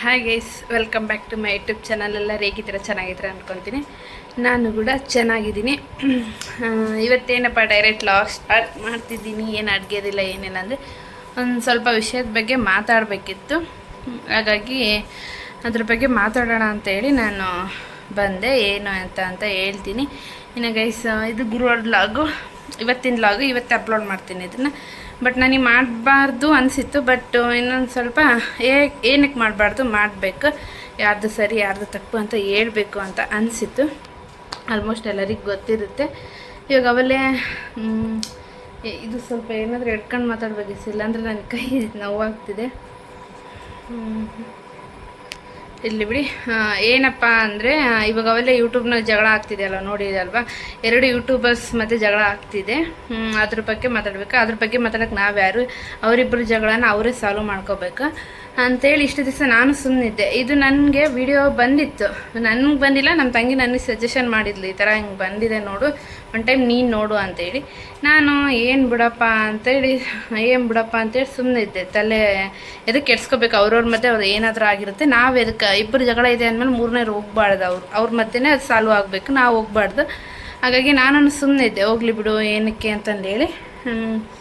Hi guys welcome back to my YouTube channel ಎಲ್ಲ ಹೇಗಿದ್ದೀರ? ಚೆನ್ನಾಗಿದ್ದೀರ ಅಂದ್ಕೊತೀನಿ ನಾನು ಕೂಡ ಚೆನ್ನಾಗಿದ್ದೀನಿ. ಇವತ್ತೇನಪ್ಪ ಡೈರೆಕ್ಟ್ ಲಾಗ್ ಸ್ಟಾರ್ಟ್ ಮಾಡ್ತಿದ್ದೀನಿ. ಏನು ಅಡುಗೆದಿಲ್ಲ, ಏನಿಲ್ಲ ಅಂದರೆ ಒಂದು ಸ್ವಲ್ಪ ವಿಷಯದ ಬಗ್ಗೆ ಮಾತಾಡಬೇಕಿತ್ತು. ಹಾಗಾಗಿ ಅದ್ರ ಬಗ್ಗೆ ಮಾತಾಡೋಣ ಅಂತೇಳಿ ನಾನು ಬಂದೆ. ಏನು ಅಂತ ಅಂತ ಹೇಳ್ತೀನಿ. ಇನ್ನು ಗೈಸ್ ಇದು ಗುರುವಾರ ಲಾಗು ಇವತ್ತಿನ ಲಾಗು ಇವತ್ತೇ ಅಪ್ಲೋಡ್ ಮಾಡ್ತೀನಿ ಇದನ್ನು. ಬಟ್ ನನಗೆ ಮಾಡಬಾರ್ದು ಅನಿಸಿತ್ತು ಬಟ್ ಇನ್ನೊಂದು ಸ್ವಲ್ಪ ಏ ಏನಕ್ಕೆ ಮಾಡಬಾರ್ದು ಮಾಡಬೇಕು. ಯಾರ್ದು ಸರಿ, ಯಾರ್ದು ತಪ್ಪು ಅಂತ ಹೇಳ್ಬೇಕು ಅಂತ ಅನಿಸಿತ್ತು. ಆಲ್ಮೋಸ್ಟ್ ಎಲ್ಲರಿಗೂ ಗೊತ್ತಿರುತ್ತೆ. ಇವಾಗ ಅವಲೇ ಇದು ಸ್ವಲ್ಪ ಏನಾದರೂ ಎಡ್ಕೊಂಡು ಮಾತಾಡ್ಬೇಕಿತ್ತು, ಇಲ್ಲಾಂದ್ರೆ ನನ್ನ ಕೈ ನೋವಾಗ್ತಿದೆ. ಇಲ್ಲಿ ಬಿಡಿ. ಏನಪ್ಪ ಅಂದರೆ ಇವಾಗ ಅವೆಲ್ಲ ಯೂಟ್ಯೂಬ್ನಲ್ಲಿ ಜಗಳ ಆಗ್ತಿದೆ ಆಗ್ತಿದೆಯಲ್ಲ ನೋಡಿದಲ್ವಾ ಎರಡು ಯೂಟ್ಯೂಬರ್ಸ್ ಮತ್ತು ಜಗಳ ಆಗ್ತಿದೆ. ಅದ್ರ ಬಗ್ಗೆ ಮಾತಾಡ್ಬೇಕು. ಅದ್ರ ಬಗ್ಗೆ ಮಾತಾಡೋಕ್ಕೆ ನಾವು ಯಾರು ಅವರಿಬ್ಬರು ಜಗಳನ ಅವರೇ ಸಾಲ್ವ್ ಮಾಡ್ಕೋಬೇಕು. ಅಂತೇಳಿ ಇಷ್ಟು ದಿವಸ ನಾನು ಸುಮ್ಮನಿದ್ದೆ ಇದು ನನಗೆ ವಿಡಿಯೋ ಬಂದಿತ್ತು. ನನಗೆ ಬಂದಿಲ್ಲ ನಮ್ಮ ತಂಗಿ ನನಗೆ ಸಜೆಷನ್ ಮಾಡಿದ್ಲು, ಈ ಥರ ಹಿಂಗೆ ಬಂದಿದೆ ನೋಡು ಒನ್ ಟೈಮ್ ನೀನು ನೋಡು ಅಂತೇಳಿ. ನಾನು, ಏನು ಬಿಡಪ್ಪ? ಅಂತೇಳಿ, ಏನು ಬಿಡಪ್ಪ? ಅಂತೇಳಿ ಸುಮ್ಮನಿದ್ದೆ ತಲೆ ಎದಕ್ಕೆ ಕೆಡ್ಸ್ಕೋಬೇಕು? ಅವ್ರವ್ರ ಮಧ್ಯೆ ಅವ್ರು ಏನಾದರೂ ಆಗಿರುತ್ತೆ. ನಾವು ಎದಕ್ಕೆ ಇಬ್ಬರು ಜಗಳ ಇದೆ ಅಂದಮೇಲೆ ಮೂರನೇರು ಹೋಗ್ಬಾರ್ದು ಅವ್ರು. ಅವ್ರ ಮಧ್ಯೆನೇ ಅದು ಸಾಲ್ವ್ ಆಗಬೇಕು. ನಾವು ಹೋಗ್ಬಾರ್ದು. ಹಾಗಾಗಿ ನಾನು ಸುಮ್ಮನೆ ಇದ್ದೆ ಹೋಗ್ಲಿ ಬಿಡು, ಏನಕ್ಕೆ ಅಂತಂದೇಳಿ. ಹ್ಮ್.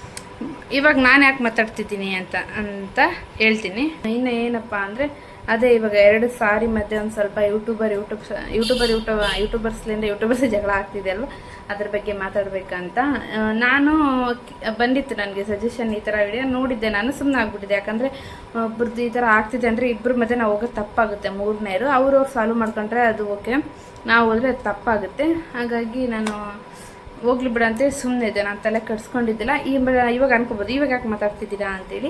ಇವಾಗ ನಾನು ಯಾಕೆ ಮಾತಾಡ್ತಿದ್ದೀನಿ ಅಂತ ಅಂತ ಹೇಳ್ತೀನಿ. ಇನ್ನು ಏನಪ್ಪ ಅಂದರೆ, ಅದೇ ಇವಾಗ ಎರಡು ಸಾರಿ ಮಧ್ಯೆ ಒಂದು ಸ್ವಲ್ಪ ಯೂಟ್ಯೂಬರ್, ಯೂಟ್ಯೂಬ್ ಯೂಟ್ಯೂಬರ್, ಯೂಟ್ಯೂಬ್, ಯೂಟ್ಯೂಬರ್ಸ್ಲಿಂದ ಯೂಟ್ಯೂಬರ್ಸ್ ಜಗಳ ಆಗ್ತಿದೆ ಅಲ್ವಾ ಅದ್ರ ಬಗ್ಗೆ ಮಾತಾಡಬೇಕಂತ. ನಾನು ಬಂದಿತ್ತು ನನಗೆ ಸಜೆಷನ್ ಈ ಥರ ವಿಡಿಯೋ ನೋಡಿದ್ದೆ. ನಾನು ಸುಮ್ಮನೆ ಆಗ್ಬಿಟ್ಟಿದೆ ಯಾಕಂದರೆ, ಒಬ್ರದ್ದು ಈ ಥರ ಆಗ್ತಿದೆ ಅಂದರೆ ಇಬ್ಬರ ಮಧ್ಯೆ ನಾವು ಹೋಗೋದು ತಪ್ಪಾಗುತ್ತೆ ಮೂರನೇರು. ಅವ್ರವ್ರು ಅವ್ರು ಸಾಲ್ವ್ ಮಾಡ್ಕೊಂಡ್ರೆ ಅದು ಓಕೆ ನಾವು ಹೋದರೆ ಅದು ತಪ್ಪಾಗುತ್ತೆ. ಹಾಗಾಗಿ ನಾನು ಹೋಗ್ಲಿ ಬಿಡಂತೆ ಸುಮ್ಮನೆ ಇದೆ ನಾನು ತಲೆ ಕಟ್ಸ್ಕೊಂಡಿದ್ದಿಲ್ಲ ಈ ಇವಾಗ ಅನ್ಕೋಬೋದು. ಇವಾಗ ಯಾಕೆ ಮಾತಾಡ್ತಿದ್ದೀರಾ ಅಂತೇಳಿ.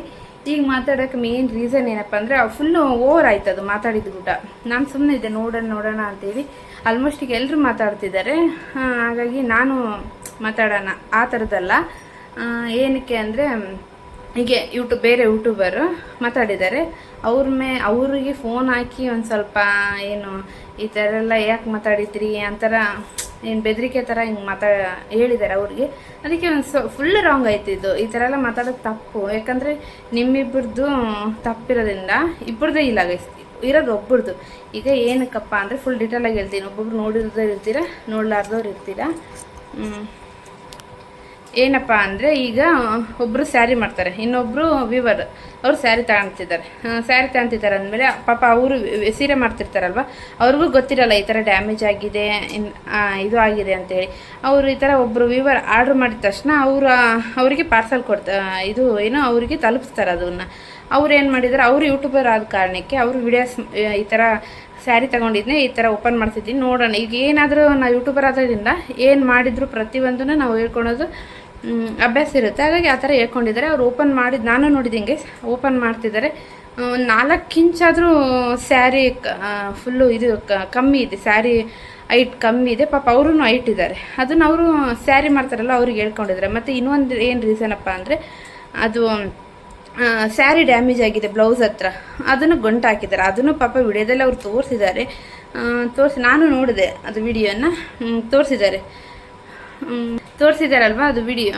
ಈಗ ಮಾತಾಡೋಕೆ ಮೇನ್ ರೀಸನ್ ಏನಪ್ಪ ಅಂದರೆ ಫುಲ್ಲು ಓವರ್ ಆಯ್ತು ಅದು ಮಾತಾಡಿದ ಊಟ. ನಾನು ಸುಮ್ಮನೆ ಇದ್ದೆ. ನೋಡೋಣ ನೋಡೋಣ ಅಂತೇಳಿ. ಆಲ್ಮೋಸ್ಟ್ ಈಗ ಎಲ್ಲರೂ ಮಾತಾಡ್ತಿದ್ದಾರೆ. ಹಾಗಾಗಿ ನಾನು ಮಾತಾಡೋಣ. ಆ ಥರದ್ದಲ್ಲ ಏನಕ್ಕೆ ಅಂದರೆ ಹೀಗೆ ಯೂಟ್ಯೂಬ್ ಬೇರೆ ಯೂಟ್ಯೂಬರು ಮಾತಾಡಿದ್ದಾರೆ. ಅವ್ರ ಮೇ, ಅವರಿಗೆ ಫೋನ್ ಹಾಕಿ ಒಂದು ಸ್ವಲ್ಪ ಏನು ಈ ಥರ ಎಲ್ಲ ಯಾಕೆ ಮಾತಾಡಿದ್ರಿ ಅಂತರ, ಏನು ಬೆದರಿಕೆ ಥರ ಹಿಂಗೆ ಮಾತಾ, ಹೇಳಿದ್ದಾರೆ ಅವ್ರಿಗೆ. ಅದಕ್ಕೆ ಒಂದು ಸೊ ಫುಲ್ ರಾಂಗ್ ಆಯ್ತು ಇದು. ಈ ಥರ ಎಲ್ಲ ಮಾತಾಡೋದು ತಪ್ಪು. ಯಾಕಂದರೆ ನಿಮ್ಮಿಬ್ಬರದ್ದು ತಪ್ಪಿರೋದ್ರಿಂದ ಇಬ್ಬರದೇ ಇಲ್ಲ ಗೈಸ್ ಇರೋದು ಒಬ್ಬರದು ಈಗ ಏನಕ್ಕಪ್ಪ ಅಂದರೆ ಫುಲ್ ಡೀಟೇಲಾಗಿ ಹೇಳ್ತೀನಿ. ಒಬ್ಬೊಬ್ರು ನೋಡಿರೋರು ಇರ್ತೀರ ನೋಡ್ಲಾರ್ದವ್ರು ಇರ್ತೀರ. ಏನಪ್ಪ ಅಂದರೆ ಈಗ ಒಬ್ಬರು ಸ್ಯಾರಿ ಮಾಡ್ತಾರೆ ಇನ್ನೊಬ್ಬರು ವಿವರ್ ಅವರು ಸ್ಯಾರಿ ತಗೊಳ್ತಿದ್ದಾರೆ ಸ್ಯಾರಿ ತಗೊಂತಿದ್ದಾರೆ ಅಂದಮೇಲೆ ಪಾಪ ಅವರು ಸೀರೆ ಮಾಡ್ತಿರ್ತಾರಲ್ವ, ಅವ್ರಿಗೂ ಗೊತ್ತಿರಲ್ಲ ಈ ಥರ ಡ್ಯಾಮೇಜ್ ಆಗಿದೆ ಇದು ಆಗಿದೆ ಅಂತೇಳಿ. ಅವರು ಈ ಥರ ಒಬ್ಬರು ವಿವರ್ ಆರ್ಡ್ರ್ ಮಾಡಿದ ತಕ್ಷಣ ಅವರು, ಅವರಿಗೆ ಪಾರ್ಸಲ್ ಕೊಡ್ತಾ, ಇದು ಏನೋ ಅವರಿಗೆ ತಲುಪಿಸ್ತಾರೆ ಅದನ್ನು. ಅವ್ರು ಏನು ಮಾಡಿದ್ದಾರೆ ಅವರು ಯೂಟ್ಯೂಬರ್ ಆದ ಕಾರಣಕ್ಕೆ ಅವರು ವಿಡಿಯೋಸ್ ಈ ಥರ ಸ್ಯಾರಿ ತಗೊಂಡಿದ್ನೆ, ಈ ಥರ ಓಪನ್ ಮಾಡ್ತಿದ್ದೀನಿ, ನೋಡೋಣ. ಈಗ ಏನಾದರೂ ನಾವು ಯೂಟ್ಯೂಬರ್ ಆದ್ರಿಂದ ಏನು ಮಾಡಿದ್ರು ಪ್ರತಿಯೊಂದನ್ನು ನಾವು ಹೇಳ್ಕೊಳೋದು ಅಭ್ಯಾಸ ಇರುತ್ತೆ. ಹಾಗಾಗಿ ಆ ಥರ ಹೇಳ್ಕೊಂಡಿದ್ದಾರೆ. ಅವ್ರು ಓಪನ್ ಮಾಡಿದ ನಾನು ನೋಡಿದಂಗೆ ಓಪನ್ ಮಾಡ್ತಿದ್ದಾರೆ. ಒಂದು ನಾಲ್ಕು ಇಂಚಾದರೂ ಸ್ಯಾರಿ ಫುಲ್ಲು ಇದು ಕಮ್ಮಿ ಇದೆ. ಸ್ಯಾರಿ ಹೈಟ್ ಕಮ್ಮಿ ಇದೆ. ಪಾಪ ಅವರು ಹೈಟ್ ಇದ್ದಾರೆ. ಅದನ್ನು ಅವರು ಸ್ಯಾರಿ ಮಾಡ್ತಾರಲ್ಲ, ಅವ್ರಿಗೆ ಹೇಳ್ಕೊಂಡಿದ್ದಾರೆ. ಮತ್ತು ಇನ್ನೊಂದು ಏನು ರೀಸನಪ್ಪ ಅಂದರೆ, ಅದು ಸ್ಯಾರಿ ಡ್ಯಾಮೇಜ್ ಆಗಿದೆ ಬ್ಲೌಸ್ ಹತ್ರ. ಅದನ್ನು ಗಂಟು ಹಾಕಿದ್ದಾರೆ. ಅದನ್ನು ಪಾಪ ವಿಡಿಯೋದಲ್ಲಿ ಅವ್ರು ತೋರಿಸಿದ್ದಾರೆ. ತೋರಿಸಿ ನಾನು ನೋಡಿದೆ ಅದು ವಿಡಿಯೋನ. ತೋರಿಸಿದ್ದಾರೆ. ತೋರಿಸಿದಾರಲ್ವ ಅದು ವಿಡಿಯೋ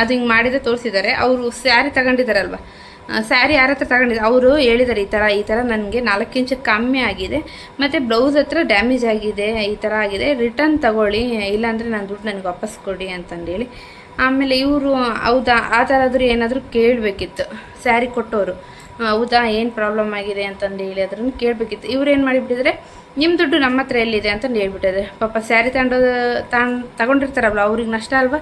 ಅದು ಹಿಂಗೆ ಮಾಡಿದ್ರೆ ತೋರಿಸಿದ್ದಾರೆ ಅವರು ಸ್ಯಾರಿ ತಗೊಂಡಿದ್ದಾರಲ್ವ ಸ್ಯಾರಿ ಯಾರ ಹತ್ರ ತಗೊಂಡಿದ್ದಾರೆ ಅವರು ಹೇಳಿದ್ದಾರೆ ಈ ಥರ ಈ ಥರ ನನಗೆ ನಾಲ್ಕು ಇಂಚು ಕಮ್ಮಿ ಆಗಿದೆ. ಮತ್ತು ಬ್ಲೌಸ್ ಹತ್ರ ಡ್ಯಾಮೇಜ್ ಆಗಿದೆ, ಈ ಥರ ಆಗಿದೆ. ರಿಟರ್ನ್ ತಗೊಳ್ಳಿ. ಇಲ್ಲಾಂದರೆ ನಾನು ದುಡ್ಡು ನನಗೆ ವಾಪಸ್ ಕೊಡಿ ಅಂತಂದೇಳಿ. ಆಮೇಲೆ ಇವರು, ಹೌದಾ? ಆ ಥರ ಆದರೂ ಏನಾದರೂ ಕೇಳಬೇಕಿತ್ತು. ಸ್ಯಾರಿ ಕೊಟ್ಟವರು ಹೌದಾ, ಏನು ಪ್ರಾಬ್ಲಮ್ ಆಗಿದೆ ಅಂತಂದು ಹೇಳಿ ಅದ್ರನ್ನು ಕೇಳಬೇಕಿತ್ತು. ಇವ್ರು ಏನು ಮಾಡಿಬಿಟ್ಟಿದ್ರೆ ನಿಮ್ಮ ದುಡ್ಡು ನಮ್ಮ ಹತ್ರ ಎಲ್ಲಿದೆ? ಅಂತಂದು ಹೇಳ್ಬಿಟ್ಟಿದೆ ಪಾಪ ಸ್ಯಾರಿ ತಗೊಂಡೋದು ತಗೊಂಡು ತಗೊಂಡಿರ್ತಾರಲ್ವ, ಅವ್ರಿಗೆ ನಷ್ಟ ಅಲ್ವಾ?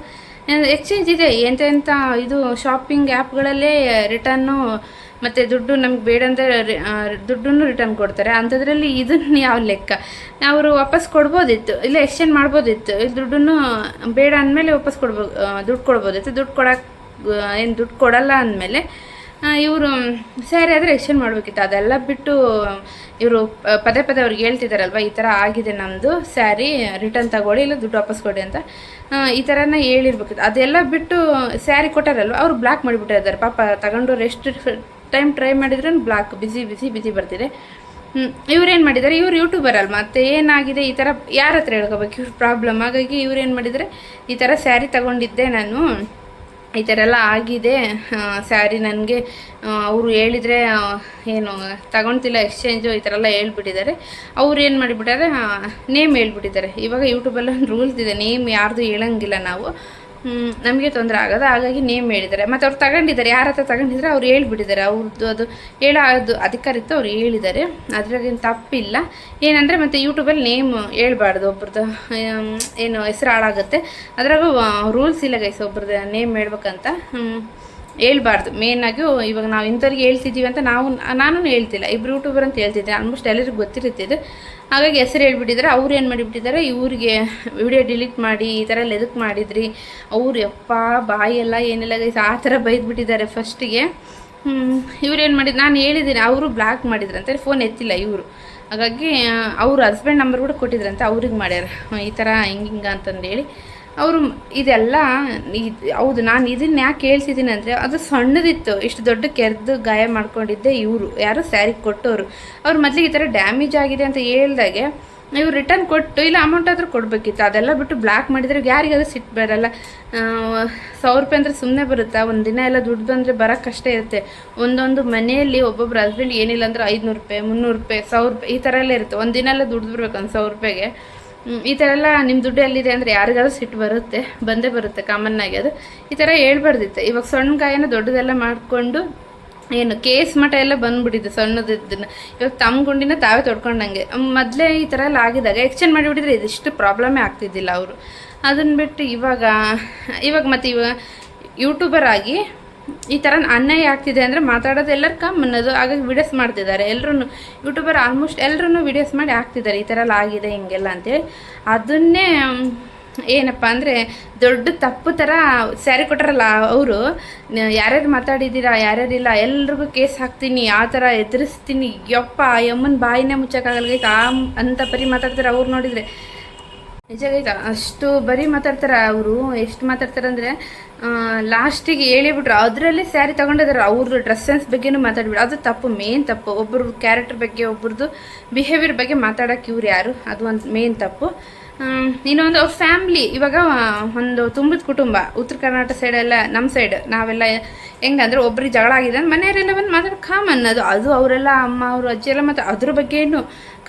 ಎಕ್ಸ್ಚೇಂಜ್ ಇದೆ. ಎಂತ ಎಂಥ ಇದು ಶಾಪಿಂಗ್ ಆ್ಯಪ್ಗಳಲ್ಲೇ ರಿಟರ್ನು ಮತ್ತು ದುಡ್ಡು ನಮ್ಗೆ ಬೇಡ ಅಂದರೆ ದುಡ್ಡನ್ನು ರಿಟರ್ನ್ ಕೊಡ್ತಾರೆ. ಅಂಥದ್ರಲ್ಲಿ ಇದನ್ನು ಯಾವ ಲೆಕ್ಕ? ಅವರು ವಾಪಸ್ ಕೊಡ್ಬೋದಿತ್ತು. ಇಲ್ಲ ಎಕ್ಸ್ಚೇಂಜ್ ಮಾಡ್ಬೋದಿತ್ತು. ಇಲ್ಲಿ ದುಡ್ಡನ್ನು ಬೇಡ ಅಂದಮೇಲೆ ವಾಪಸ್ ಕೊಡ್ಬೋ ದುಡ್ಡು ಕೊಡ್ಬೋದಿತ್ತು. ದುಡ್ಡು ಕೊಡಕ್ಕೆ ಏನು ದುಡ್ಡು ಕೊಡಲ್ಲ ಅಂದಮೇಲೆ ಇವರು ಸ್ಯಾರಿ ಆದರೆ ಎಕ್ಸ್ಚೇಂಜ್ ಮಾಡಬೇಕಿತ್ತು. ಅದೆಲ್ಲ ಬಿಟ್ಟು, ಇವರು ಪದೇ ಪದೇ ಅವ್ರಿಗೆ ಹೇಳ್ತಿದ್ದಾರಲ್ವ ಈ ಥರ ಆಗಿದೆ ನಮ್ಮದು ಸ್ಯಾರಿ ರಿಟರ್ನ್ ತಗೊಳ್ಳಿ, ಇಲ್ಲ ದುಡ್ಡು ವಾಪಸ್ ಕೊಡಿ ಅಂತ. ಈ ಥರನ ಹೇಳಿರ್ಬೇಕಿತ್ತು. ಅದೆಲ್ಲ ಬಿಟ್ಟು ಸ್ಯಾರಿ ಕೊಟ್ಟಾರಲ್ವ, ಅವರು ಬ್ಲಾಕ್ ಮಾಡಿಬಿಟ್ಟಿದ್ದಾರೆ ಪಾಪ ತಗೊಂಡು ಎಷ್ಟು ಟೈಮ್ ಟ್ರೈ ಮಾಡಿದ್ರು ಬ್ಲಾಕ್ ಬಿಸಿ ಬಿಸಿ ಬಿಸಿ ಬರ್ತಿದೆ. ಇವ್ರೇನು ಮಾಡಿದ್ದಾರೆ, ಇವ್ರು ಯೂಟ್ಯೂಬರ್ ಅಲ್ಲ ಮತ್ತೆ ಏನಾಗಿದೆ, ಈ ಥರ ಯಾರ ಹತ್ರ ಹೇಳ್ಕೋಬೇಕು? ಇವ್ರ ಪ್ರಾಬ್ಲಮ್ ಹಾಗಾಗಿ ಇವ್ರೇನು ಏನು ಮಾಡಿದ್ದಾರೆ, ಈ ಥರ ಸ್ಯಾರಿ ತಗೊಂಡಿದ್ದೆ ನಾನು. ಈ ಥರ ಎಲ್ಲ ಆಗಿದೆ. ಸ್ಯಾರಿ ನನಗೆ ಅವರು ಹೇಳಿದರೆ ಏನು, ತಗೊಳ್ತಿಲ್ಲ ಎಕ್ಸ್ಚೇಂಜು ಈ ಥರ ಎಲ್ಲ ಹೇಳ್ಬಿಟ್ಟಿದ್ದಾರೆ. ಅವ್ರು ಏನು ಮಾಡಿಬಿಟ್ಟಾರೆ ನೇಮ್ ಹೇಳ್ಬಿಟ್ಟಿದ್ದಾರೆ. ಇವಾಗ ಯೂಟ್ಯೂಬಲ್ಲಿ ರೂಲ್ಸ್ ಇದೆ, ನೇಮ್ ಯಾರ್ದು ಹೇಳಂಗಿಲ್ಲ ನಾವು. ನಮಗೆ ತೊಂದರೆ ಆಗೋದು. ಹಾಗಾಗಿ ನೇಮ್ ಹೇಳಿದ್ದಾರೆ. ಮತ್ತು ಅವ್ರು ತಗೊಂಡಿದ್ದಾರೆ. ಯಾರ ಹತ್ರ ತಗೊಂಡಿದ್ರೆ ಅವ್ರು ಹೇಳ್ಬಿಟ್ಟಿದ್ದಾರೆ. ಅವ್ರದ್ದು ಅದು ಹೇಳೋದು ಅಧಿಕಾರಿತ್ತು ಅವ್ರು ಹೇಳಿದ್ದಾರೆ. ಅದರಾಗೇನು ತಪ್ಪಿಲ್ಲ. ಏನಂದರೆ ಮತ್ತು ಯೂಟ್ಯೂಬಲ್ಲಿ ನೇಮ್ ಹೇಳ್ಬಾರ್ದು ಒಬ್ರದ್ದು. ಏನು ಹೆಸರು ಹಾಳಾಗುತ್ತೆ. ಅದ್ರಾಗೂ ರೂಲ್ಸ್ ಇಲ್ಲ ಗೈಸ್ ಒಬ್ರದ್ದು ನೇಮ್ ಹೇಳ್ಬೇಕಂತ. ಹ್ಮ್. ಹೇಳ್ಬಾರ್ದು. ಮೇಯ್ನಾಗಿ ಇವಾಗ ನಾವು ಇಂಥವ್ರಿಗೆ ಹೇಳ್ತಿದ್ದೀವಿ ಅಂತ ನಾವು ನಾನು ಹೇಳ್ತಿಲ್ಲ. ಇಬ್ರು ಯೂಟ್ಯೂಬರ್ ಅಂತ ಹೇಳ್ತಿದ್ದೆ. ಆಲ್ಮೋಸ್ಟ್ ಎಲ್ಲರಿಗೂ ಗೊತ್ತಿರುತ್ತೆ ಇದು. ಹಾಗಾಗಿ ಹೆಸರು ಹೇಳ್ಬಿಟ್ಟಿದ್ದಾರೆ ಅವ್ರು ಏನು ಮಾಡಿಬಿಟ್ಟಿದ್ದಾರೆ ಇವ್ರಿಗೆ ವಿಡಿಯೋ ಡಿಲೀಟ್ ಮಾಡಿ, ಈ ಥರ ಎಲ್ಲ ಎದಕ್ಕೆ ಮಾಡಿದ್ರಿ? ಅವ್ರು ಯಪ್ಪ, ಬಾಯೆಲ್ಲ ಏನೆಲ್ಲ ಗೈಸ್ ಆ ಥರ ಬೈದ್ಬಿಟ್ಟಿದ್ದಾರೆ ಫಸ್ಟಿಗೆ ಏನು ಮಾಡಿದ್ರು ನಾನು ಹೇಳಿದ್ದೀನಿ ಅವರು ಬ್ಲಾಕ್ ಮಾಡಿದ್ರಂತೆ. ಫೋನ್ ಎತ್ತಿಲ್ಲ ಇವರು. ಹಾಗಾಗಿ, ಅವ್ರ ಹಸ್ಬೆಂಡ್ ನಂಬರ್ ಕೂಡ ಕೊಟ್ಟಿದ್ರಂತೆ. ಅವ್ರಿಗೆ ಮಾಡ್ಯಾರ. ಈ ಥರ ಹಿಂಗೆ ಹಿಂಗೆ ಅಂತಂದೇಳಿ. ಅವರು ಇದೆಲ್ಲ ಇದ್- ಹೌದು, ನಾನು ಇದನ್ನ ಯಾಕೆ ಹೇಳ್ತಿದ್ದೀನಿ ಅಂದರೆ ಅದು ಸಣ್ಣದಿತ್ತು. ಇಷ್ಟು ದೊಡ್ಡ ಕೆರೆದು ಗಾಯ ಮಾಡ್ಕೊಂಡಿದ್ದೆ ಇವರು. ಯಾರು ಸ್ಯಾರಿ ಕೊಟ್ಟವರು. ಅವ್ರು ಮೊದಲಿಗೆ ಈ ಥರ ಡ್ಯಾಮೇಜ್ ಆಗಿದೆ ಅಂತ ಹೇಳ್ದಾಗೆ ಇವ್ರು ರಿಟರ್ನ್ ಕೊಟ್ಟು, ಇಲ್ಲ ಅಮೌಂಟ್ ಆದರೂ ಕೊಡಬೇಕಿತ್ತು. ಅದೆಲ್ಲ ಬಿಟ್ಟು ಬ್ಲ್ಯಾಕ್ ಮಾಡಿದರೆ ಯಾರಿಗಾದ್ರೂ ಸಿಟ್ಟು ಬರಲ್ಲ. ಸಾವಿರ ರೂಪಾಯಿ ಅಂದರೆ ಸುಮ್ಮನೆ ಬರುತ್ತಾ? ಒಂದು ದಿನ ಎಲ್ಲ ದುಡ್ಡು ಬಂದರೆ ಬರೋಕ್ಕೆ ಕಷ್ಟ ಇರುತ್ತೆ. ಒಂದೊಂದು ಮನೆಯಲ್ಲಿ ಒಬ್ಬೊಬ್ರು ಹಸ್ಬೆಂಡ್ ಏನಿಲ್ಲ ಅಂದ್ರೆ ಐದುನೂರು ರೂಪಾಯಿ, ಮುನ್ನೂರು ರೂಪಾಯಿ, ಸಾವಿರ ರೂಪಾಯಿ ಈ ಥರ ಎಲ್ಲ ಇರುತ್ತೆ. ಒಂದು ದಿನ ಎಲ್ಲ ದುಡ್ದು ಬರ್ಬೇಕು ಒಂದು ಸಾವಿರ ರೂಪಾಯಿಗೆ. ಈ ಥರ ಎಲ್ಲ ನಿಮ್ಮ ದುಡ್ಡು ಎಲ್ಲಿದೆ ಅಂದರೆ ಯಾರಿಗಾದ್ರೂ ಸಿಟ್ಟು ಬರುತ್ತೆ, ಬಂದೇ ಬರುತ್ತೆ ಕಾಮನ್ ಆಗಿ ಅದು. ಈ ಥರ ಹೇಳ್ಬಾರ್ದಿತ್ತು. ಇವಾಗ ಸಣ್ಣ ಗಾಯನ ದೊಡ್ಡದೆಲ್ಲ ಮಾಡಿಕೊಂಡು ಏನು ಕೇಸ್ ಮಠ ಎಲ್ಲ ಬಂದ್ಬಿಟ್ಟಿದೆ ಸಣ್ಣದಿದ್ದನ್ನು. ಇವಾಗ ತಮ್ಮ ಗುಂಡಿನ ತಾವೇ ತೊಡ್ಕೊಂಡಂಗೆ. ಮೊದಲೇ ಈ ಥರ ಎಲ್ಲ ಆಗಿದಾಗ ಎಕ್ಸ್ಚೇಂಜ್ ಮಾಡಿಬಿಟ್ಟಿದ್ರೆ ಇದಿಷ್ಟು ಪ್ರಾಬ್ಲಮೇ ಆಗ್ತಿದ್ದಿಲ್ಲ ಅವರು. ಅದನ್ನು ಬಿಟ್ಟು ಇವಾಗ ಇವಾಗ ಮತ್ತು ಇವಾಗ ಯೂಟ್ಯೂಬರ್ ಆಗಿ ಈ ಥರ ಅನ್ಯಾಯ ಆಗ್ತಿದೆ ಅಂದರೆ ಮಾತಾಡೋದು ಎಲ್ಲರೂ ಕಮ್ ಅನ್ನೋದು ಹಾಗಾಗಿ ವಿಡಿಯೋಸ್ ಮಾಡ್ತಿದ್ದಾರೆ. ಎಲ್ಲರೂ ಯೂಟ್ಯೂಬರ್ ಆಲ್ಮೋಸ್ಟ್ ಎಲ್ಲರೂ ವಿಡಿಯೋಸ್ ಮಾಡಿ ಹಾಕ್ತಿದ್ದಾರೆ. ಈ ಥರ ಎಲ್ಲ ಆಗಿದೆ, ಹಿಂಗೆಲ್ಲ ಅಂತೇಳಿ. ಅದನ್ನೇ ಏನಪ್ಪ ಅಂದರೆ ದೊಡ್ಡ ತಪ್ಪು ಥರ ಸ್ಯಾರಿ ಕೊಟ್ಟಾರಲ್ಲ ಅವರು. ಯಾರ್ಯಾರು ಮಾತಾಡಿದ್ದೀರಾ ಯಾರ್ಯಾರಿಲ್ಲ ಎಲ್ರಿಗೂ ಕೇಸ್ ಹಾಕ್ತೀನಿ, ಆ ಥರ ಎದುರಿಸ್ತೀನಿ. ಯಪ್ಪ, ಯಮ್ಮನ ಬಾಯಿನೇ ಮುಚ್ಚಕ್ಕಾಗಲ್ಲ ಗೈತ ಆ, ಅಂತ ಪರಿ ಮಾತಾಡ್ತಾರೆ ಅವ್ರು ನೋಡಿದರೆ. ನಿಜ ಅಷ್ಟು ಬರೀ ಮಾತಾಡ್ತಾರೆ ಅವರು, ಎಷ್ಟು ಮಾತಾಡ್ತಾರೆ ಅಂದರೆ ಲಾಸ್ಟಿಗೆ ಹೇಳಿಬಿಟ್ರು ಅದರಲ್ಲಿ ಸ್ಯಾರಿ ತಗೊಂಡಿದ್ದಾರೆ ಅವ್ರದ್ದು ಡ್ರೆಸ್ ಸೆನ್ಸ್ ಬಗ್ಗೆನೂ ಮಾತಾಡ್ಬಿಟ್ರು. ಅದು ತಪ್ಪು ಮೇನ್ ತಪ್ಪು. ಒಬ್ಬರು ಕ್ಯಾರೆಕ್ಟರ್ ಬಗ್ಗೆ ಒಬ್ಬರದು ಬಿಹೇವಿಯರ್ ಬಗ್ಗೆ ಮಾತಾಡೋಕೆ ಇವ್ರು ಯಾರು? ಅದು ಒಂದು ಮೇನ್ ತಪ್ಪು. ಇನ್ನೊಂದು ಅವ್ರ ಫ್ಯಾಮ್ಲಿ ಇವಾಗ ಒಂದು ತುಂಬಿದ ಕುಟುಂಬ, ಉತ್ತರ ಕರ್ನಾಟಕ ಸೈಡೆಲ್ಲ ನಮ್ಮ ಸೈಡ್ ನಾವೆಲ್ಲ ಹೆಂಗಂದ್ರೆ ಒಬ್ರಿಗೆ ಜಗಳ ಆಗಿದೆ ಅಂದ್ರೆ ಮನೆಯವರೆಲ್ಲ ಬಂದು ಮಾತಾಡೋ ಕಾಮನ್ ಅದು ಅದು ಅವರೆಲ್ಲ ಅಮ್ಮ, ಅವರು, ಅಜ್ಜಿ ಎಲ್ಲ ಮತ್ತು ಅದ್ರ ಬಗ್ಗೆನೂ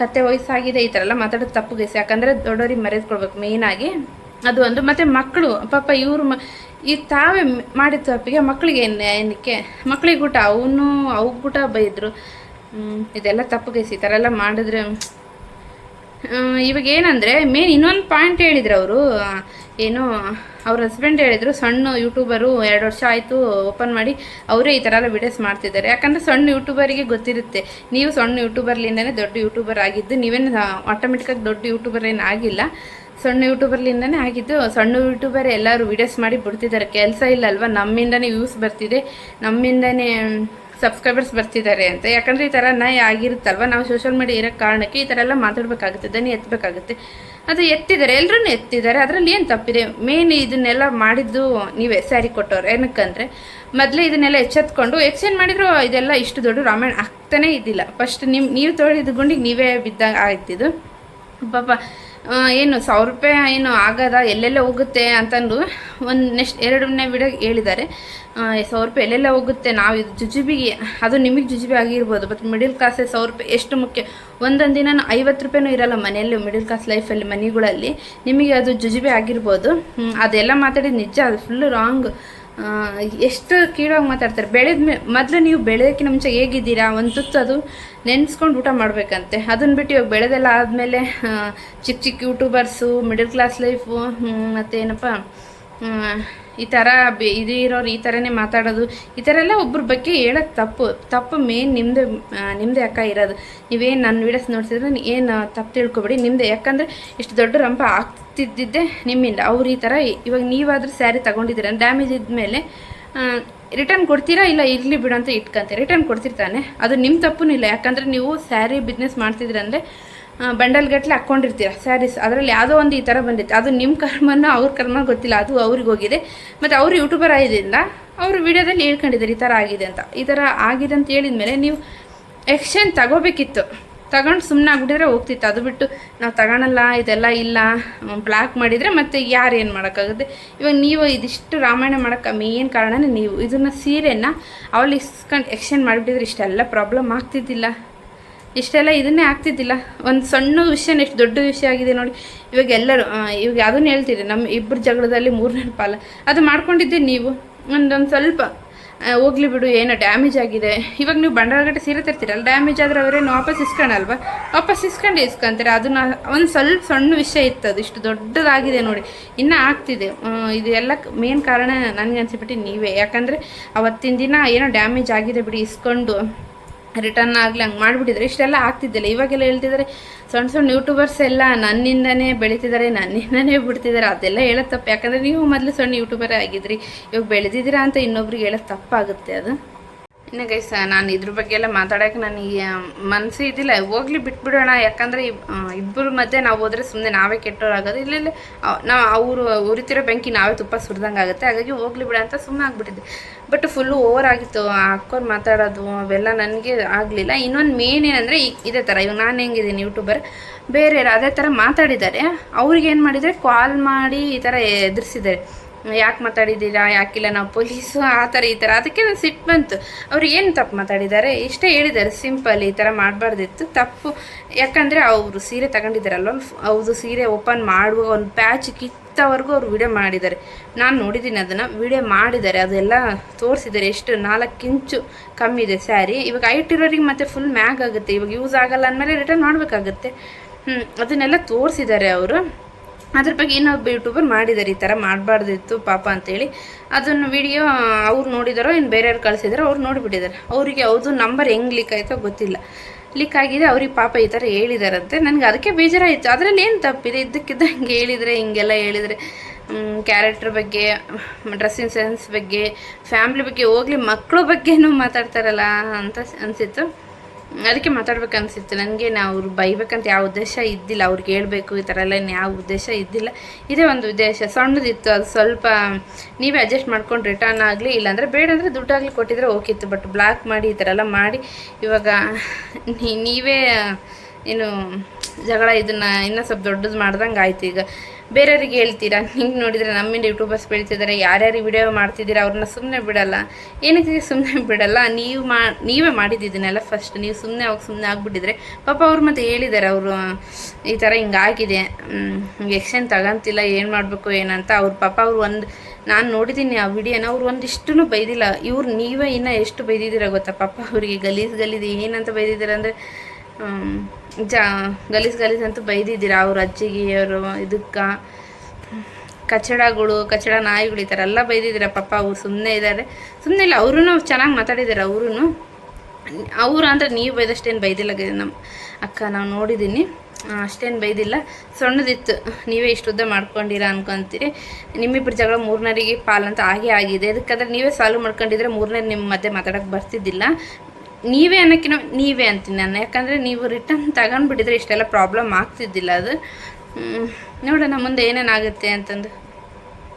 ಕತೆ ವಯಸ್ಸಾಗಿದೆ, ಈ ಥರ ಎಲ್ಲ ಮಾತಾಡೋದು ತಪ್ಪು ಗೆಸಿ ಯಾಕಂದರೆ ದೊಡ್ಡವ್ರಿಗೆ ಮರ್ಯಾದೆ ಮೇಯ್ನಾಗಿ ಅದು ಒಂದು, ಮತ್ತು ಮಕ್ಕಳು, ಪಾಪ ಇವರು ಮ, ಈ ತಾವೇ ಮಾಡಿದ ತಪ್ಪಿಗೆ ಮಕ್ಕಳಿಗೆ ಏನು, ಏನಕ್ಕೆ? ಮಕ್ಕಳಿಗೆ ಊಟ, ಅವನು, ಅವ್ಗೆ ಊಟ ಬೈದ್ರು. ಇದೆಲ್ಲ ತಪ್ಪು ಗೆಸಿ ಈ ಥರ ಎಲ್ಲ ಮಾಡಿದ್ರೆ ಇವಾಗ ಏನಂದರೆ ಮೇನ್ ಇನ್ನೊಂದು ಪಾಯಿಂಟ್ ಹೇಳಿದ್ರು ಅವರು ಏನು, ಅವ್ರ ಹಸ್ಬೆಂಡ್ ಹೇಳಿದರು, ಸಣ್ಣ ಯೂಟ್ಯೂಬರು ಎರಡು ವರ್ಷ ಆಯಿತು ಓಪನ್ ಮಾಡಿ ಅವರೇ ಈ ಥರ ಎಲ್ಲ ವಿಡಿಯೋಸ್ ಮಾಡ್ತಿದ್ದಾರೆ. ಯಾಕಂದರೆ ಸಣ್ಣ ಯೂಟ್ಯೂಬರಿಗೆ ಗೊತ್ತಿರುತ್ತೆ. ನೀವು ಸಣ್ಣ ಯೂಟ್ಯೂಬರ್ಲಿಂದನೇ ದೊಡ್ಡ ಯೂಟ್ಯೂಬರ್ ಆಗಿದ್ದು, ನೀವೇನು ಆಟೋಮೆಟಿಕಾಗಿ ದೊಡ್ಡ ಯೂಟ್ಯೂಬರ್ ಏನು ಆಗಿಲ್ಲ. ಸಣ್ಣ ಯೂಟ್ಯೂಬರ್ಲಿಂದನೇ ಆಗಿದ್ದು, ಸಣ್ಣ ಯೂಟ್ಯೂಬರ್ ಎಲ್ಲರೂ ವಿಡಿಯೋಸ್ ಮಾಡಿ ಬಿಡ್ತಿದ್ದಾರೆ. ಕೆಲಸ ಇಲ್ಲ ಅಲ್ವಾ ನಮ್ಮಿಂದನೇ ವ್ಯೂಸ್ ಬರ್ತಿದೆ. ನಮ್ಮಿಂದನೇ ಸಬ್ಸ್ಕ್ರೈಬರ್ಸ್ ಬರ್ತಿದ್ದಾರೆ ಅಂತ. ಯಾಕಂದರೆ ಈ ಥರ ನಯ ಆಗಿರುತ್ತಲ್ವ? ನಾವು ಸೋಷಿಯಲ್ ಮೀಡಿಯಾ ಇರೋ ಕಾರಣಕ್ಕೆ ಈ ಥರ ಎಲ್ಲ ಮಾತಾಡಬೇಕಾಗುತ್ತೆ, ದನಿ ಎತ್ತಬೇಕಾಗುತ್ತೆ ಅದು ಎತ್ತಿದ್ದಾರೆ ಎಲ್ಲರೂ ಎತ್ತಿದ್ದಾರೆ. ಅದರಲ್ಲಿ ಏನು ತಪ್ಪಿದೆ? ಮೇನ್ ಇದನ್ನೆಲ್ಲ ಮಾಡಿದ್ದು ನೀವೇ ಸ್ಯಾರಿ ಕೊಟ್ಟವ್ರು. ಏನಕ್ಕಂದರೆ, ಮೊದಲೇ ಇದನ್ನೆಲ್ಲ ಎಚ್ಚೆತ್ಕೊಂಡು ಎಕ್ಸ್ಚೇಂಜ್ ಮಾಡಿದ್ರು ಇದೆಲ್ಲ ಇಷ್ಟು ದೊಡ್ಡ ರಾಮಾಯಣ ಆಗ್ತಾನೇ ಇದ್ದಿಲ್ಲ. ಫಸ್ಟ್ ನಿಮ್ಮ ನೀವು ತೊಳೆದ ಗುಂಡಿಗೆ ನೀವೇ ಬಿದ್ದಾಗ ಆಯ್ತಿದ್ದು. ಪಾಪ ಏನು ಸಾವಿರ ರೂಪಾಯಿ ಏನು ಆಗದ, ಎಲ್ಲೆಲ್ಲ ಹೋಗುತ್ತೆ ಅಂತಂದು ಒಂದು ನೆಕ್ಸ್ಟ್ ಎರಡನೇ ವಿಡಿಯೋ ಹೇಳಿದ್ದಾರೆ. ಸಾವಿರ ರೂಪಾಯಿ ಎಲ್ಲೆಲ್ಲ ಹೋಗುತ್ತೆ, ನಾವು ಇದು ಜುಜುಬಿಗೆ, ಅದು ನಿಮಗೆ ಜುಜುಬಿ ಆಗಿರ್ಬೋದು ಬಟ್ ಮಿಡಿಲ್ ಕ್ಲಾಸ್ ಸಾವಿರ ರೂಪಾಯಿ ಎಷ್ಟು ಮುಖ್ಯ? ಒಂದೊಂದು ದಿನ ಐವತ್ತು ರೂಪಾಯಿನೂ ಇರಲ್ಲ ಮನೆಯಲ್ಲಿ ಮಿಡಿಲ್ ಕ್ಲಾಸ್ ಲೈಫಲ್ಲಿ ಮನೆಗಳಲ್ಲಿ, ನಿಮಗೆ ಅದು ಜುಜುಬಿ ಆಗಿರ್ಬೋದು. ಅದೆಲ್ಲ ಮಾತಾಡಿದ ನಿಜ, ಅದು ಫುಲ್ಲು ರಾಂಗ್ ಎಷ್ಟು ಕೀಳಾಗಿ ಮಾತಾಡ್ತಾರೆ? ಬೆಳೆದ ಮೇ, ಮೊದಲು ನೀವು ಬೆಳೆಯೋಕ್ಕಿಂತ ಮುಂಚೆ ಹೇಗಿದ್ದೀರಾ? ಒಂದು ತುತ್ತು ಅದು ನೆನೆಸ್ಕೊಂಡು ಊಟ ಮಾಡಬೇಕಂತೆ. ಅದನ್ನ ಬಿಟ್ಟು ಇವಾಗ ಬೆಳೆದೆಲ್ಲ ಆದಮೇಲೆ ಚಿಕ್ಕ ಚಿಕ್ಕ ಯೂಟ್ಯೂಬರ್ಸು ಮಿಡಲ್ ಕ್ಲಾಸ್ ಲೈಫು ಮತ್ತೇನಪ್ಪ? ಈ ಥರ ಇದು ಇರೋರು ಈ ಥರನೇ ಮಾತಾಡೋದು. ಈ ಥರ ಎಲ್ಲ ಒಬ್ಬರ ಬಗ್ಗೆ ಹೇಳೋದು ತಪ್ಪು. ತಪ್ಪು ಮೇನ್ ನಿಮ್ಮದು ನಿಮ್ಮದೇ ಅಕ್ಕ ಇರೋದು. ನೀವೇನು ನನ್ನ ವೀಡಿಯೋಸ್ ನೋಡ್ತಿದ್ರೆ ಏನು ತಪ್ಪು ತಿಳ್ಕೊಬೇಡಿ. ನಿಮ್ಮದೇ ಯಾಕಂದರೆ ಇಷ್ಟು ದೊಡ್ಡ ರಂಪ ಆಗ್ತಿದ್ದಿದ್ದೆ ನಿಮ್ಮಿಂದ. ಅವ್ರು ಈ ಥರ ಇವಾಗ ನೀವಾದರೂ ಸ್ಯಾರಿ ತೊಗೊಂಡಿದ್ದೀರ ಡ್ಯಾಮೇಜ್ ಇದ್ಮೇಲೆ ರಿಟರ್ನ್ ಕೊಡ್ತೀರಾ ಇಲ್ಲ ಇರಲಿ ಬಿಡು ಅಂತ ಇಟ್ಕೊಂತೆ ರಿಟರ್ನ್ ಕೊಡ್ತಿರ್ತಾನೆ. ಅದು ನಿಮ್ಮ ತಪ್ಪೂ ಇಲ್ಲ. ಯಾಕಂದರೆ ನೀವು ಸ್ಯಾರಿ ಬಿಸ್ನೆಸ್ ಮಾಡ್ತಿದ್ರಂದರೆ ಬಂಡಲ್ ಗಟ್ಟಲೆ ಹಾಕ್ಕೊಂಡಿರ್ತೀರ ಸ್ಯಾರೀಸ್ ಅದರಲ್ಲಿ ಯಾವುದೋ ಒಂದು ಈ ಥರ ಬಂದಿತ್ತು. ಅದು ನಿಮ್ಮ ಕರ್ಮನ ಅವ್ರ ಕರ್ಮ ಗೊತ್ತಿಲ್ಲ. ಅದು ಅವ್ರಿಗೆ ಹೋಗಿದೆ. ಮತ್ತು ಅವರು ಯೂಟ್ಯೂಬರ್ ಆಗಿದ್ದರಿಂದ ಅವರು ವಿಡಿಯೋದಲ್ಲಿ ಹೇಳ್ಕೊಂಡಿದ್ದಾರೆ ಈ ಥರ ಆಗಿದೆ ಅಂತ. ಈ ಥರ ಆಗಿದೆ ಅಂತ ಹೇಳಿದ ಮೇಲೆ ನೀವು ಎಕ್ಸ್ಚೇಂಜ್ ತಗೋಬೇಕಿತ್ತು. ತಗೊಂಡು ಸುಮ್ಮನೆ ಆಗ್ಬಿಟ್ಟಿದ್ರೆ ಹೋಗ್ತಿತ್ತು. ಅದು ಬಿಟ್ಟು ನಾವು ತಗೊಳಲ್ಲ, ಇದೆಲ್ಲ ಇಲ್ಲ. ಬ್ಲಾಕ್ ಮಾಡಿದರೆ ಮತ್ತು ಯಾರು ಏನು ಮಾಡೋಕ್ಕಾಗುತ್ತೆ? ಇವಾಗ ನೀವು ಇದಿಷ್ಟು ರಾಮಾಯಣ ಮಾಡೋಕ್ಕೆ ಮೇನ್ ಕಾರಣನೇ ನೀವು? ಇದನ್ನು ಸೀರೆಯನ್ನು ಅವಳು ಇಸ್ಕೊಂಡು ಎಕ್ಸ್ಚೇಂಜ್ ಮಾಡಿಬಿಟ್ಟಿದ್ರೆ ಇಷ್ಟೆಲ್ಲ ಪ್ರಾಬ್ಲಮ್ ಆಗ್ತಿದ್ದಿಲ್ಲ. ಇಷ್ಟೆಲ್ಲ ಇದನ್ನೇ ಆಗ್ತಿದ್ದಿಲ್ಲ. ಒಂದು ಸಣ್ಣ ವಿಷಯನ ಎಷ್ಟು ದೊಡ್ಡ ವಿಷಯ ಆಗಿದೆ ನೋಡಿ. ಇವಾಗ ಎಲ್ಲರೂ ಇವಾಗ ಅದನ್ನು ಹೇಳ್ತೀರಿ? ನಮ್ಮ ಇಬ್ಬರು ಜಗಳದಲ್ಲಿ ಮೂರನೇ ಪಾಲ. ಅದು ಮಾಡ್ಕೊಂಡಿದ್ದೆ ನೀವು. ಒಂದೊಂದು ಸ್ವಲ್ಪ ಹೋಗ್ಲಿ ಬಿಡು, ಏನೋ ಡ್ಯಾಮೇಜ್ ಆಗಿದೆ. ಇವಾಗ ನೀವು ಬಂಡವಾಳಗಟ್ಟೆ ಸೀರೆ ತರ್ತೀರಲ್ಲ ಡ್ಯಾಮೇಜ್ ಆದರೆ ಅವರೇನು ವಾಪಸ್ ಇಸ್ಕೊಳಲ್ವಾ ವಾಪಸ್ ಇಸ್ಕೊಂಡು ಇಸ್ಕೊಂತಾರೆ? ಅದನ್ನ ಒಂದು ಸ್ವಲ್ಪ ಸಣ್ಣ ವಿಷಯ ಇತ್ತು ಅದು. ಇಷ್ಟು ದೊಡ್ಡದಾಗಿದೆ ನೋಡಿ. ಇನ್ನೂ ಆಗ್ತಿದೆ. ಇದು ಎಲ್ಲ ಮೇನ್ ಕಾರಣ ನನಗೆ ಅನ್ಸಿಬಿಟ್ಟು ನೀವೇ. ಯಾಕಂದರೆ ಅವತ್ತಿನ ದಿನ ಏನೋ ಡ್ಯಾಮೇಜ್ ಆಗಿದೆ ಬಿಡಿ, ಇಸ್ಕೊಂಡು. ರಿಟರ್ನ್ ಆಗಲಿ ಹಂಗೆ ಮಾಡಿಬಿಟ್ಟಿದ್ರೆ ಇಷ್ಟೆಲ್ಲ ಆಗ್ತಿದ್ದಿಲ್ಲ. ಇವಾಗೆಲ್ಲ ಹೇಳ್ತಿದ್ದಾರೆ ಸಣ್ಣ ಸಣ್ಣ ಯೂಟ್ಯೂಬರ್ಸ್ ಎಲ್ಲ ನನ್ನಿಂದನೇ ಬೆಳೀತಿದ್ದಾರೆ ನನ್ನಿಂದನೇ ಬಿಡ್ತಿದ್ದಾರೆ ಅದೆಲ್ಲ ಹೇಳೋದು ತಪ್ಪು. ಯಾಕಂದರೆ ನೀವು ಮೊದಲು ಸಣ್ಣ ಯೂಟ್ಯೂಬರೇ ಆಗಿದ್ರಿ. ಇವಾಗ ಬೆಳೆದಿದ್ದೀರಾ ಅಂತ ಇನ್ನೊಬ್ರಿಗೆ ಹೇಳೋದು ತಪ್ಪಾಗುತ್ತೆ ಅದು. ಇನ್ನು ಗೈಸ್ ನಾನು ಇದ್ರ ಬಗ್ಗೆ ಎಲ್ಲ ಮಾತಾಡೋಕೆ ನನಗೆ ಮನಸ್ಸು ಇದ್ದಿಲ್ಲ. ಹೋಗ್ಲಿ, ಬಿಟ್ಬಿಡೋಣ. ಯಾಕಂದರೆ ಇಬ್ಬರ ಮಧ್ಯೆ ನಾವು ಹೋದರೆ ಸುಮ್ಮನೆ ನಾವೇ ಕೆಟ್ಟೋರಾಗೋದು. ಇಲ್ಲ ಇಲ್ಲ ನಾವು ಅವರು ಉರಿತಿರೋ ಬೆಂಕಿ ನಾವೇ ತುಪ್ಪ ಸುರಿದಂಗೆ ಆಗುತ್ತೆ. ಹಾಗಾಗಿ ಹೋಗ್ಲಿ ಬಿಡ ಅಂತ ಸುಮ್ಮನೆ ಆಗ್ಬಿಟ್ಟಿದ್ದೆ. ಬಟ್ ಫುಲ್ಲು ಓವರ್ ಆಗಿತ್ತು. ಅಕ್ಕೋರು ಮಾತಾಡೋದು, ಅವೆಲ್ಲ ನನಗೆ ಆಗಲಿಲ್ಲ. ಇನ್ನೊಂದು ಮೇನ್ ಏನಂದರೆ ಇದೇ ಥರ ಇವಾಗ ನಾನು ಹೆಂಗಿದ್ದೀನಿ ಯೂಟ್ಯೂಬರ್ ಬೇರೆ ಅದೇ ಥರ ಮಾತಾಡಿದ್ದಾರೆ. ಅವ್ರಿಗೆ ಏನು ಮಾಡಿದರೆ ಕಾಲ್ ಮಾಡಿ ಈ ಥರ ಎದುರಿಸಿದ್ದಾರೆ. ಯಾಕೆ ಮಾತಾಡಿದ್ದೀರಾ? ಯಾಕಿಲ್ಲ ನಾವು ಪೊಲೀಸು? ಆ ಥರ ಈ ಥರ. ಅದಕ್ಕೆ ನಾನು ಸಿಟ್ಟು ಬಂತು. ಅವ್ರು ಏನು ತಪ್ಪು ಮಾತಾಡಿದ್ದಾರೆ? ಇಷ್ಟೇ ಹೇಳಿದ್ದಾರೆ. ಸಿಂಪಲ್ ಈ ಥರ ಮಾಡಬಾರ್ದಿತ್ತು. ತಪ್ಪು. ಯಾಕಂದರೆ ಅವರು ಸೀರೆ ತಗೊಂಡಿದ್ದಾರಲ್ವ ಅವ್ರದ್ದು ಸೀರೆ ಓಪನ್ ಮಾಡುವ ಒಂದು ಪ್ಯಾಚ್ ಕಿತ್ತವರೆಗೂ ಅವ್ರು ವಿಡಿಯೋ ಮಾಡಿದ್ದಾರೆ. ನಾನು ನೋಡಿದ್ದೀನಿ ಅದನ್ನು. ವಿಡಿಯೋ ಮಾಡಿದ್ದಾರೆ. ಅದೆಲ್ಲ ತೋರಿಸಿದ್ದಾರೆ. ಎಷ್ಟು ನಾಲ್ಕು ಇಂಚು ಕಮ್ಮಿ ಇದೆ ಸ್ಯಾರಿ. ಇವಾಗ ಐಟಿರೋರಿಗೆ ಮತ್ತೆ ಫುಲ್ ಮ್ಯಾಗ್ ಆಗುತ್ತೆ. ಇವಾಗ ಯೂಸ್ ಆಗಲ್ಲ ಅಂದಮೇಲೆ ರಿಟರ್ನ್ ಮಾಡಬೇಕಾಗುತ್ತೆ. ಅದನ್ನೆಲ್ಲ ತೋರಿಸಿದ್ದಾರೆ ಅವರು. ಅದ್ರ ಬಗ್ಗೆ ಇನ್ನೊಬ್ಬ ಯೂಟ್ಯೂಬರ್ ಮಾಡಿದ್ದಾರೆ ಈ ಥರ ಮಾಡಬಾರ್ದಿತ್ತು ಪಾಪ ಅಂತೇಳಿ, ಅದನ್ನು ವಿಡಿಯೋ ಅವ್ರು ನೋಡಿದಾರೋ ಇನ್ನು ಬೇರೆಯವ್ರು ಕಳಿಸಿದಾರೋ ಅವ್ರು ನೋಡಿಬಿಟ್ಟಿದ್ದಾರೆ ಅವರಿಗೆ ಅವ್ರದ್ದು ನಂಬರ್ ಹೆಂಗೆ ಲೀಕ್ ಆಯಿತೋ ಗೊತ್ತಿಲ್ಲ. ಲೀಕ್ ಆಗಿದೆ, ಅವ್ರಿಗೆ ಪಾಪ ಈ ಥರ ಹೇಳಿದಾರಂತೆ. ನನಗೆ ಅದಕ್ಕೆ ಬೇಜಾರಾಯಿತು. ಅದರಲ್ಲಿ ಏನು ತಪ್ಪಿದೆ? ಇದ್ದಕ್ಕಿದ್ದಂಗೆ ಹೇಳಿದರೆ, ಹಿಂಗೆಲ್ಲ ಹೇಳಿದರೆ ಕ್ಯಾರೆಕ್ಟರ್ ಬಗ್ಗೆ ಡ್ರೆಸ್ಸಿಂಗ್ ಸೆನ್ಸ್ ಬಗ್ಗೆ ಫ್ಯಾಮ್ಲಿ ಬಗ್ಗೆ, ಹೋಗ್ಲಿ ಮಕ್ಕಳ ಬಗ್ಗೆನೂ ಮಾತಾಡ್ತಾರಲ್ಲ ಅಂತ ಅನಿಸಿತ್ತು. ಅದಕ್ಕೆ ಮಾತಾಡ್ಬೇಕನ್ಸಿತ್ತು. ನನಗೆ ನಾ ಅವ್ರು ಬೈಬೇಕಂತ ಯಾವ ಉದ್ದೇಶ ಇದ್ದಿಲ್ಲ. ಅವ್ರಿಗೆ ಹೇಳಬೇಕು, ಈ ಥರ ಎಲ್ಲ ಯಾವ ಉದ್ದೇಶ ಇದ್ದಿಲ್ಲ. ಇದೇ ಒಂದು ಉದ್ದೇಶ. ಸಣ್ಣದಿತ್ತು, ಅದು ಸ್ವಲ್ಪ ನೀವೇ ಅಡ್ಜಸ್ಟ್ ಮಾಡ್ಕೊಂಡು ರಿಟರ್ನ್ ಆಗಲಿ, ಇಲ್ಲಾಂದರೆ ಬೇಡ ಅಂದರೆ ದುಡ್ಡಾಗಲಿ ಕೊಟ್ಟಿದ್ರೆ ಓಕಿತ್ತು ಬಟ್ ಬ್ಲಾಕ್ ಮಾಡಿ, ಈ ಥರ ಎಲ್ಲ ಮಾಡಿ, ಇವಾಗ ನೀವೇ ಏನು ಜಗಳ ಇದನ್ನು ಇನ್ನೂ ಸ್ವಲ್ಪ ದೊಡ್ಡದು ಮಾಡ್ದಂಗೆ ಆಯ್ತು ಈಗ. ಬೇರೆಯವ್ರಿಗೆ ಹೇಳ್ತೀರಾ? ಹಿಂಗೆ ನೋಡಿದರೆ ನಮ್ಮಿಂದ ಯೂಟ್ಯೂಬರ್ಸ್ ಬೆಳೀತಿದ್ದಾರೆ ಯಾರ್ಯಾರು ವಿಡಿಯೋ ಮಾಡ್ತಿದ್ದೀರಾ ಅವ್ರನ್ನ ಸುಮ್ಮನೆ ಬಿಡಲ್ಲ. ಏನಕ್ಕೆ ಸುಮ್ಮನೆ ಬಿಡಲ್ಲ? ನೀವು ಮಾ, ನೀವೇ ಮಾಡಿದ್ದಿದ್ದನ್ನೆಲ್ಲ ಫಸ್ಟ್ ನೀವು ಸುಮ್ಮನೆ ಅವಾಗ ಸುಮ್ಮನೆ ಆಗಿಬಿಟ್ಟಿದ್ರೆ ಪಾಪ ಅವ್ರು ಮತ್ತೆ ಹೇಳಿದ್ದಾರೆ ಅವರು, ಈ ಥರ ಹಿಂಗಾಗಿದೆ ಹಿಂಗೆ ಎಕ್ಸ್ಚೇಂಜ್ ತಗೊಂತಿಲ್ಲ, ಏನು ಮಾಡಬೇಕು ಏನಂತ ಅವ್ರ ಪಾಪ ಅವ್ರು ಒಂದು, ನಾನು ನೋಡಿದ್ದೀನಿ ಆ ವಿಡಿಯೋನ ಅವ್ರು ಒಂದಿಷ್ಟು ಬೈದಿಲ್ಲ. ಇವ್ರು ನೀವೇ ಇನ್ನೂ ಎಷ್ಟು ಬೈದಿದ್ದೀರ ಗೊತ್ತಾ? ಪಾಪ ಅವರಿಗೆ ಗಲೀಜು ಗಲೀಜು ಏನಂತ ಬೈದಿದ್ದೀರ ಅಂದರೆ ಜಾ, ಗಲೀಜು ಗಲೀಜು ಅಂತೂ ಬೈದಿದ್ದೀರಾ ಅವ್ರ ಅಜ್ಜಿಗೆ, ಅವರು ಇದಕ್ಕೆ? ಕಚಡಗಳು, ಕಚಡ ನಾಯಿಗಳು ಈ ಥರ ಎಲ್ಲ ಬೈದಿದ್ದೀರ? ಪಾಪ ಅವ್ರು ಸುಮ್ಮನೆ ಇದ್ದಾರೆ ಸುಮ್ಮನೆ ಇಲ್ಲ ಅವ್ರೂ ಚೆನ್ನಾಗಿ ಮಾತಾಡಿದ್ದಾರೆ ಅವ್ರೂ ಅವ್ರು ಅಂದರೆ ನೀವು ಬೈದಷ್ಟೇನು ಬೈದಿಲ್ಲ ನಮ್ಮ ಅಕ್ಕ, ನಾವು ನೋಡಿದ್ದೀನಿ ಅಷ್ಟೇನು ಬೈದಿಲ್ಲ. ಸಣ್ಣದಿತ್ತು, ನೀವೇ ಇಷ್ಟು ಉದ್ದ ಮಾಡ್ಕೊಂಡಿರ ಅನ್ಕೊಂತೀರಿ. ನಿಮ್ಮಿಬ್ಬರು ಜಗಳ ಮೂರನೇರಿಗೆ ಪಾಲಂತ ಆಗೇ ಆಗಿದೆ. ಅದಕ್ಕಾದ್ರೆ ನೀವೇ ಸಾಲ್ವ್ ಮಾಡ್ಕೊಂಡಿದ್ರೆ ಮೂರನೇ ನಿಮ್ಮ ಮಧ್ಯೆ ಮಾತಾಡೋಕ್ಕೆ ಬರ್ತಿದ್ದಿಲ್ಲ. ನೀವೇ ಅನ್ನೋಕ್ಕಿಂತ ನೀವೇ ಅಂತೀನಿ ನಾನು. ಯಾಕಂದರೆ ನೀವು ರಿಟರ್ನ್ ತಗೊಂಡ್ಬಿಟ್ಟಿದ್ರೆ ಇಷ್ಟೆಲ್ಲ ಪ್ರಾಬ್ಲಮ್ ಆಗ್ತಿದ್ದಿಲ್ಲ ಅದು. ನೋಡೋಣ ಮುಂದೆ ಏನೇನಾಗುತ್ತೆ ಅಂತಂದು.